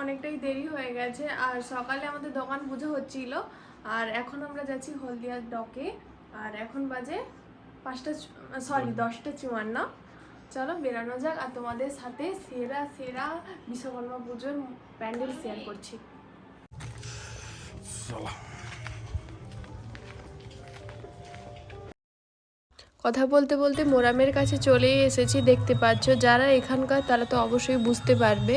অনেকটাই দেরি হয়ে গেছে। আর সকালে আমাদের দোকান পুজো হচ্ছিল। আর এখন আমরা যাচ্ছি হলদিয়ার ডকে আর এখন বাজে পাঁচটা সরি দশটা চুয়ান্ন। চলো বেরানো যাক। আর তোমাদের সাথে সেরা সেরা বিশ্বকর্মা পুজোর প্যান্ডেল শেয়ার করছি। চলো কথা বলতে বলতে মোরামের কাছে চলেই এসেছি, দেখতে পাচ্ছ। যারা এখানকার, তারা তো অবশ্যই বুঝতে পারবে।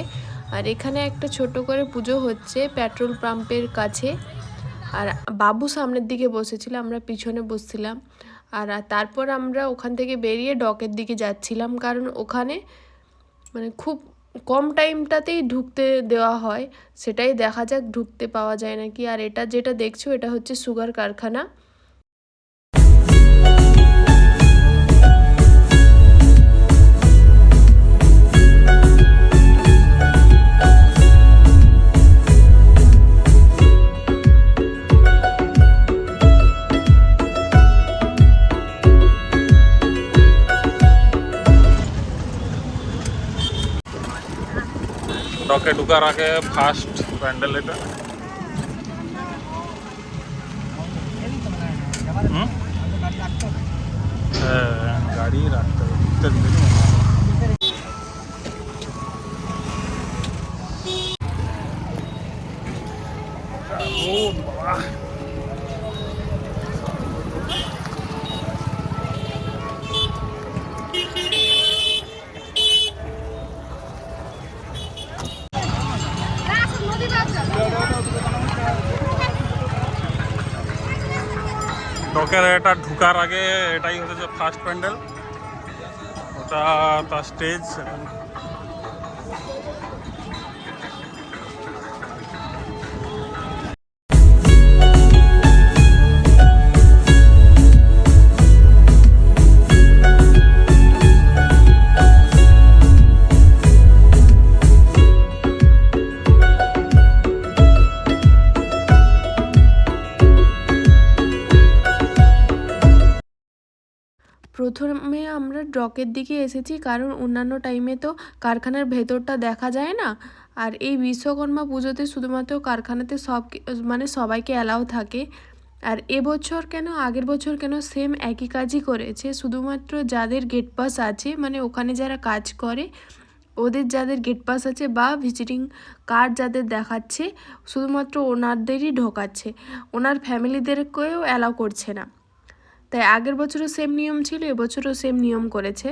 আর এখানে একটা ছোট করে পুজো হচ্ছে পেট্রোল পাম্পের কাছে। আর বাবু সামনের দিকে বসেছিল, আমরা পিছনে বসছিলাম। আর তারপর আমরা ওখান থেকে বেরিয়ে ডকের দিকে যাচ্ছিলাম, কারণ ওখানে মানে খুব কম টাইমটাতেই ঢুকতে দেওয়া হয়। সেটাই দেখা যাক, ঢুকতে পাওয়া যায় নাকি। আর এটা যেটা দেখছ, এটা হচ্ছে সুগার কারখানা। ডকে ঢুকার আগে ফার্স্ট প্যান্ডেল এটা হুম? হ্যাঁ, গাড়ি রাখতে হবে ঢুকতে দিবে বাবা এটা ঢুকার আগে এটাই হচ্ছে ফার্স্ট প্যান্ডেল ওটা তার স্টেজ প্রথমে আমরা ড্রকের দিকে এসেছি, কারণ অন্যান্য টাইমে তো কারখানার ভেতরটা দেখা যায় না। আর এই বিশ্বকর্মা পুজোতে শুধুমাত্র কারখানাতে সব মানে সবাইকে অ্যালাউ থাকে। আর এবছর কেন, আগের বছর কেন সেম একই কাজই করেছে, শুধুমাত্র যাদের গেট পাস আছে মানে ওখানে যারা কাজ করে, ওদের যাদের গেট পাস আছে বা ভিজিটিং কার্ড যাদের দেখাচ্ছে, শুধুমাত্র ওনারদেরই ঢোকাচ্ছে। ওনার ফ্যামিলিদেরকেও অ্যালাউ করছে না। তাই আগের বছরও সেম নিয়ম ছিল, এবছরও সেম নিয়ম করেছে।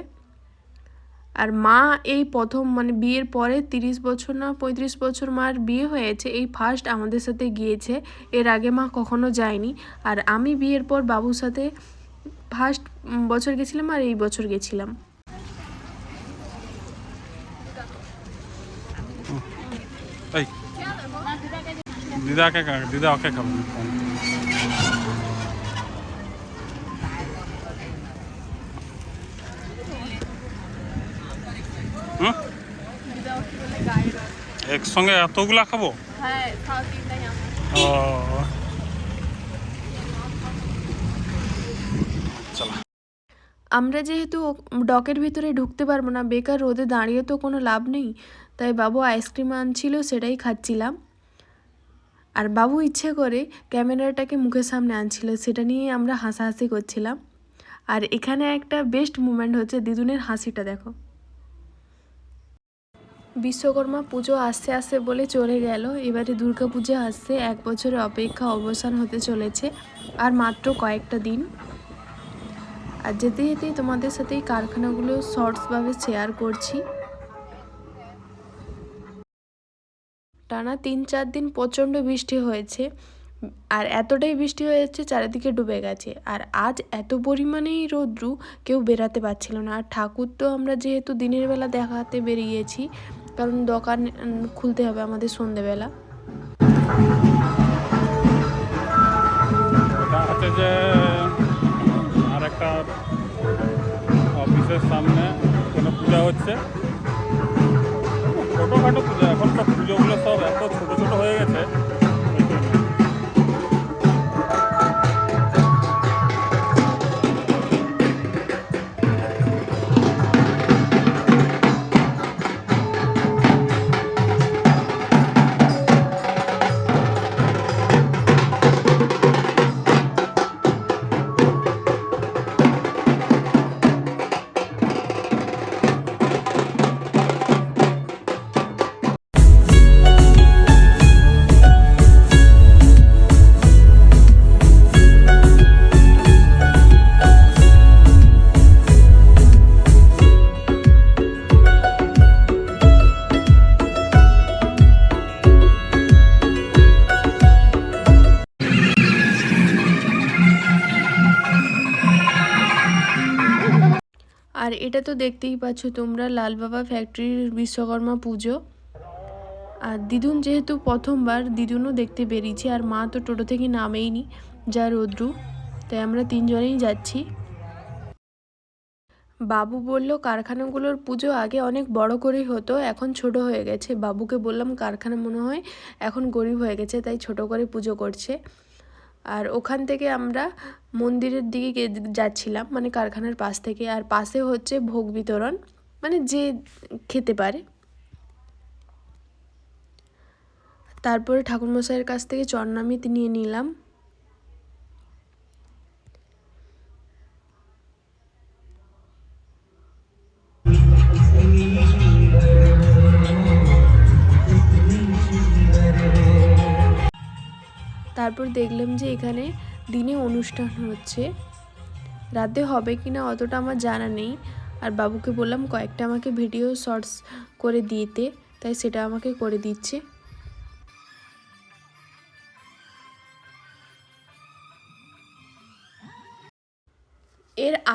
আর মা এই প্রথম মানে বিয়ের পরে তিরিশ বছর না পঁয়ত্রিশ বছর মার বিয়ে হয়েছে, এই ফার্স্ট আমাদের সাথে গিয়েছে। এর আগে মা কখনো যায়নি। আর আমি বিয়ের পর বাবুর সাথে ফার্স্ট বছর গেছিলাম আর এই বছর গেছিলাম। দিদাকে দিদা ওকে খাব একসঙ্গে এতগুলা খাব? হ্যাঁ ও। আমরা যেহেতু ডকের ভিতরে ঢুকতে পারব না বেকার রোদে দাঁড়িয়ে তো কোনো লাভ নেই তাই বাবু আইসক্রিম আনছিল সেটাই খাচ্ছিলাম। আর বাবু ইচ্ছে করে ক্যামেরাটাকে মুখের সামনে আনছিল সেটা নিয়ে আমরা হাসাহাসি করছিলাম। আর এখানে একটা বেস্ট মুমেন্ট হচ্ছে দিদুনের হাসিটা দেখো। বিশ্বকর্মা পুজো আসতে আসতে বলে চলে গেল। এবারে দুর্গা পুজো আসছে, এক বছরের অপেক্ষা অবসান হতে চলেছে, আর মাত্র কয়েকটা দিন। আর যেতে যেতেই তোমাদের সাথে এই কারখানাগুলো শর্টসভাবে শেয়ার করছি। টানা তিন চার দিন প্রচণ্ড বৃষ্টি হয়েছে, আর এতটাই বৃষ্টি হয়েছে চারিদিকে ডুবে গেছে। আর আজ এত পরিমাণেই রৌদ্রু কেউ বেরাতে পারছিল না। আর ঠাকুর তো আমরা যেহেতু দিনের বেলা দেখাতে বেরিয়েছি কারণ দোকান খুলতে হবে আমাদের সন্ধেবেলা। হচ্ছে যে আর একটা অফিসের সামনে কোনো পূজা হচ্ছে। ছোটোখাটো পূজা, এখন সব পুজোগুলো সব এত ছোটো ছোটো হয়ে গেছে। এটা তো দেখতেই পাচ্ছ তোমরা, লাল বাবা ফ্যাক্টরির বিশ্বকর্মা পুজো। আর দিদুন যেহেতু প্রথমবার, দিদুনও দেখতে বেরিয়েছে, আর মা তো টোটো থেকে নামেইনি, যা রোদ্রু। তাই আমরা তিনজনেই যাচ্ছি। বাবু বলল, কারখানাগুলোর পুজো আগে অনেক বড় করেই হতো, এখন ছোট হয়ে গেছে। বাবুকে বললাম, কারখানা মনে হয় এখন গরিব হয়ে গেছে, তাই ছোট করে পুজো করছে। আর ওখান থেকে আমরা মন্দিরের দিকে যাচ্ছিলাম মানে কারখানার পাশ থেকে। আর পাশে হচ্ছে ভোগ বিতরণ মানে যে খেতে পারে। তারপরে ঠাকুরমশাইয়ের কাছ থেকে চরণামিত নিয়ে নিলাম। দেখলাম যে এখানে দিনে অনুষ্ঠান হচ্ছে। রাতে হবে কি না অতটা আমার জানা নেই। আর বাবুকে বললাম কয়েকটা আমাকে ভিডিও শর্টস করে দিতে, তাই সেটা আমাকে করে দিচ্ছে।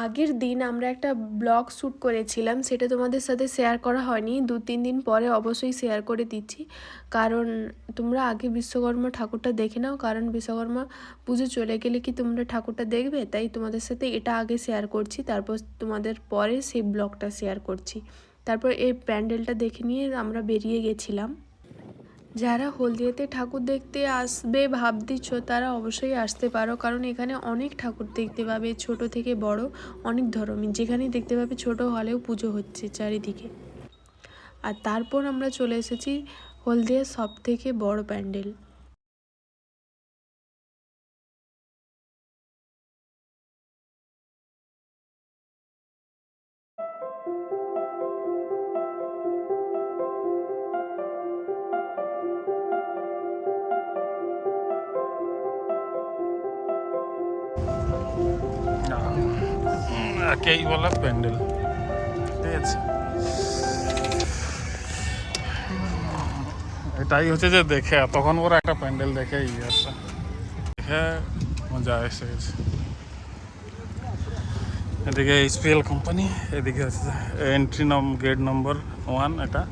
আগের দিন আমরা একটা ব্লগ শ্যুট করেছিলাম, সেটা তোমাদের সাথে শেয়ার করা হয়নি। দু তিন দিন পরে অবশ্যই শেয়ার করে দিচ্ছি। কারণ তোমরা আগে বিশ্বকর্মা ঠাকুরটা দেখে নাও, কারণ বিশ্বকর্মা পুজো চলে গেলে কি তোমরা ঠাকুরটা দেখবে? তাই তোমাদের সাথে এটা আগে শেয়ার করছি, তারপর তোমাদের পরে সেই ব্লগটা শেয়ার করছি। তারপর এই প্যান্ডেলটা দেখে নিয়ে আমরা বেরিয়ে গেছিলাম। যারা হলদিয়াতে ঠাকুর দেখতে আসবে ভাব দিচ্ছ তারা অবশ্যই আসতে পারো। কারণ এখানে অনেক ঠাকুর দেখতে পাবে, ছোট থেকে বড় অনেক ধরনের। যেখানে দেখতে পাবে ছোট হলেও পুজো হচ্ছে চারিদিকে। আর তারপর আমরা চলে এসেছি হলদিয়ার সব থেকে বড় প্যান্ডেল। একেই বলে প্যান্ডেল। ঠিক আছে। এটাই হচ্ছে যে দেখে, তখন ওরা একটা প্যান্ডেল দেখে ইয়ে আসে দেখে মজা এসে গেছে। এদিকে এইচপিএল কোম্পানি এদিকে হচ্ছে এন্ট্রি নম গেট নম্বর ওয়ান এটা।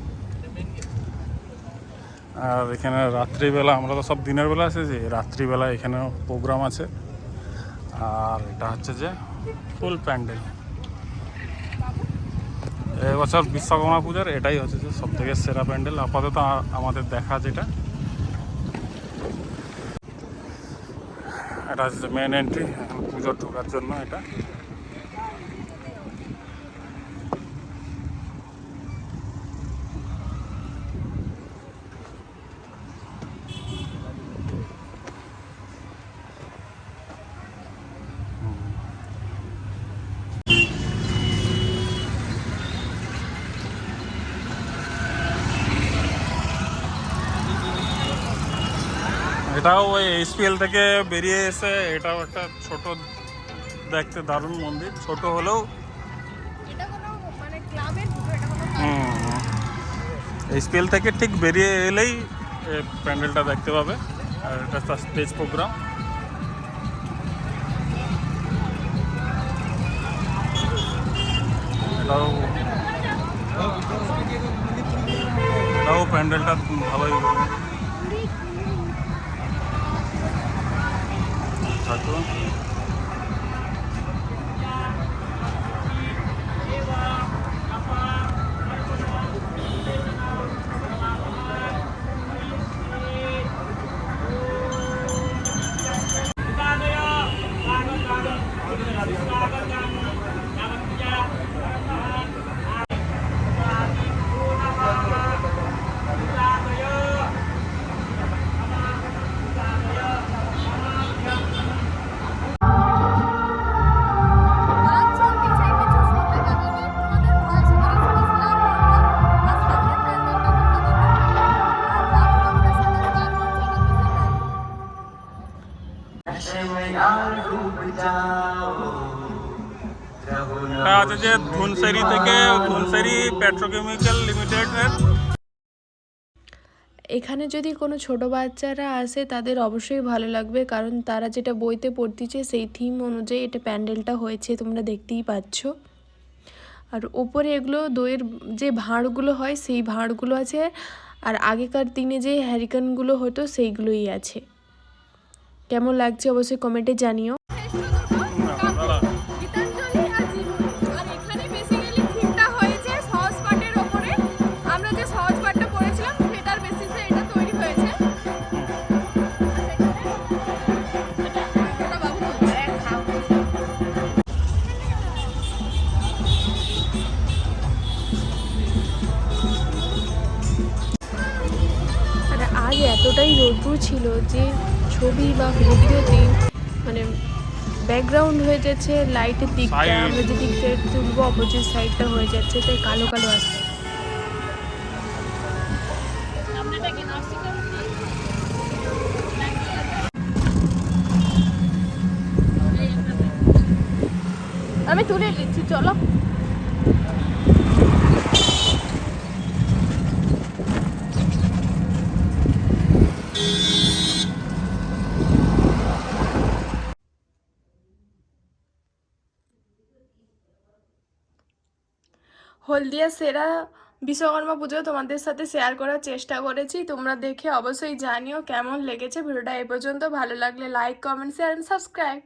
আর এখানে রাত্রিবেলা, আমরা তো সব দিনের বেলা এসেছি রাত্রিবেলা এখানে প্রোগ্রাম আছে। আর এটা হচ্ছে যে ফুল প্যান্ডেল। এবছর বিশ্বকর্মা পূজার এটাই হচ্ছে যে সব থেকে সেরা প্যান্ডেল। আপাতত আমাদের দেখা যেটা। এটা হচ্ছে মেন এন্ট্রি এখন পুজো ঢোকার জন্য এটা। এটাও ওই এইচপিএল থেকে বেরিয়ে এসে এটাও একটা ছোট দেখতে দারুণ মন্দির। ছোট হলেও মানে এইচপিএল থেকে ঠিক বেরিয়ে এলেই প্যান্ডেলটা দেখতে পাবে। আর এটা তার স্টেজ প্রোগ্রাম। এটাও এটাও প্যান্ডেলটা ভালোই থাকল ধুনসেরি থেকে ধুনসেরি পেট্রোকেমিক্যাল লিমিটেডের এখানে যদি কোনো ছোট বাচ্চারা আসে, তাদের অবশ্যই ভালো লাগবে। কারণ তারা যেটা বইতে পড়তেছে, সেই থিম অনুযায়ী এটা প্যান্ডেলটা হয়েছে, তোমরা দেখতেই পাচ্ছ। আর ওপরে এগুলো দইয়ের যে ভাঁড়গুলো হয়, সেই ভাঁড়গুলো আছে। আর আগেকার দিনে যে হ্যারিকানগুলো হতো, সেইগুলোই আছে। কেমন লাগছে অবশ্যই কমেন্টে জানিও। ব্যাকগ্রাউন্ড হয়ে যাচ্ছে লাইটের দিকটা আমরা যে দিকটা তুলবো অপোজিট সাইডটা হয়ে যাচ্ছে তাই কালো কালো আসছে। আমি তুলে নিচ্ছি চলো হলদিয়া সেরা বিশ্বকর্মা পুজো তোমাদের সাথে শেয়ার করার চেষ্টা করেছি। তোমরা দেখে অবশ্যই জানিও কেমন লেগেছে। ভিডিওটা এ পর্যন্ত ভালো লাগলে like comment share and subscribe